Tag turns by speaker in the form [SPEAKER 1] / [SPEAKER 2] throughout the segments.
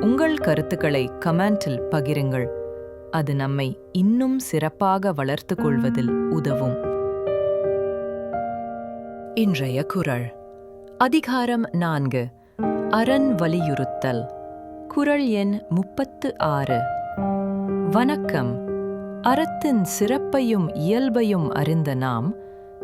[SPEAKER 1] உங்கள் கருத்துக்களை கமெண்டில் பகிருங்கள். அது நம்மை இன்னும் சிறப்பாக வளர்த்து கொள்வதில் உதவும். இன்றைய குரல். அதிகாரம் நான்கு. அரண் வலியுறுத்தல். குறள் எண் முப்பத்து ஆறு. வணக்கம். அறத்தின் சிறப்பையும் இயல்பையும் அறிந்த நாம்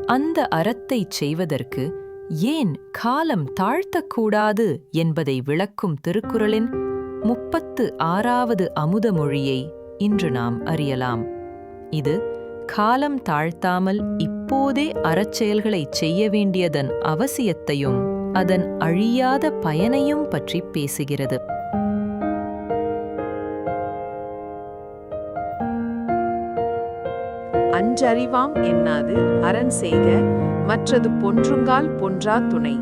[SPEAKER 1] அந்த அறத்தைச் செய்வதற்கு ஏன் காலம் தாழ்த்தக்கூடாது என்பதை விளக்கும் திருக்குறளின் முப்பத்து ஆறாவது அமுத மொழியை இன்று நாம் அறியலாம். இது காலம் தாழ்த்தாமல் இப்போதே அறச்செயல்களைச் செய்ய வேண்டியதன் அவசியத்தையும் அதன் அழியாத பயனையும் பற்றி பேசுகிறது.
[SPEAKER 2] அஞ்சறிவாம் என்னாது அரண் செய்க மற்றது பொன்றுங்கால் பொன்றா துணை.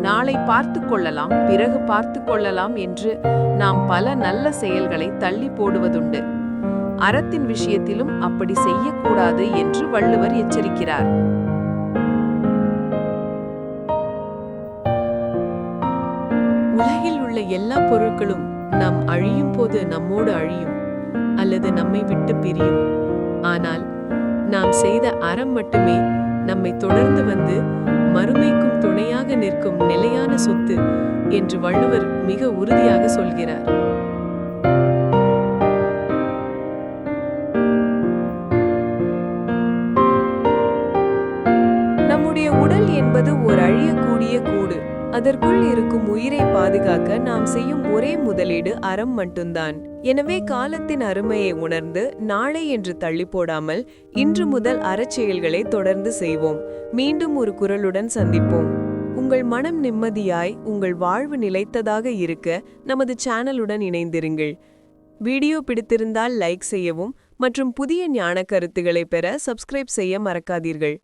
[SPEAKER 2] நாளை பார்த்து கொள்ளலாம் பிறகு பார்த்து கொள்ளலாம் என்று நாம் பல நல்ல செயல்களை தள்ளி போடுவதுண்டு. அறத்தின் விஷயத்திலும் அப்படி செய்யக்கூடாது என்று வள்ளுவர் எச்சரிக்கிறார். உலகில் உள்ள எல்லா பொருட்களும் நாம் அழியும் போது நம்மோடு அழியும் அல்லது நம்மை விட்டு பிரியும். ஆனால் நாம் செய்த அறம் மட்டுமே நம்மை தொடர்ந்து வந்து மறுமைக்கும் துணையாக நிற்கும் நிலையான சொத்து என்று வள்ளுவர் மிக உறுதியாக சொல்கிறார். நம்முடைய உடல் என்பது ஒரு அழியக்கூடிய கூடு. அதற்குள் இருக்கும் உயிரை பாதுகாக்க நாம் செய்யும் ஒரே முதலீடு அறம் மட்டும்தான். எனவே காலத்தின் அருமையை உணர்ந்து நாளை என்று தள்ளி போடாமல் இன்று முதல் அறச்செயல்களை தொடர்ந்து செய்வோம். மீண்டும் ஒரு குரலுடன் சந்திப்போம். உங்கள் மனம் நிம்மதியாய் உங்கள் வாழ்வு நிலைத்ததாக இருக்க நமது சேனலுடன் இணைந்திருங்கள். வீடியோ பிடித்திருந்தால் லைக் செய்யவும் மற்றும் புதிய ஞான கருத்துக்களை பெற சப்ஸ்கிரைப் செய்ய மறக்காதீர்கள்.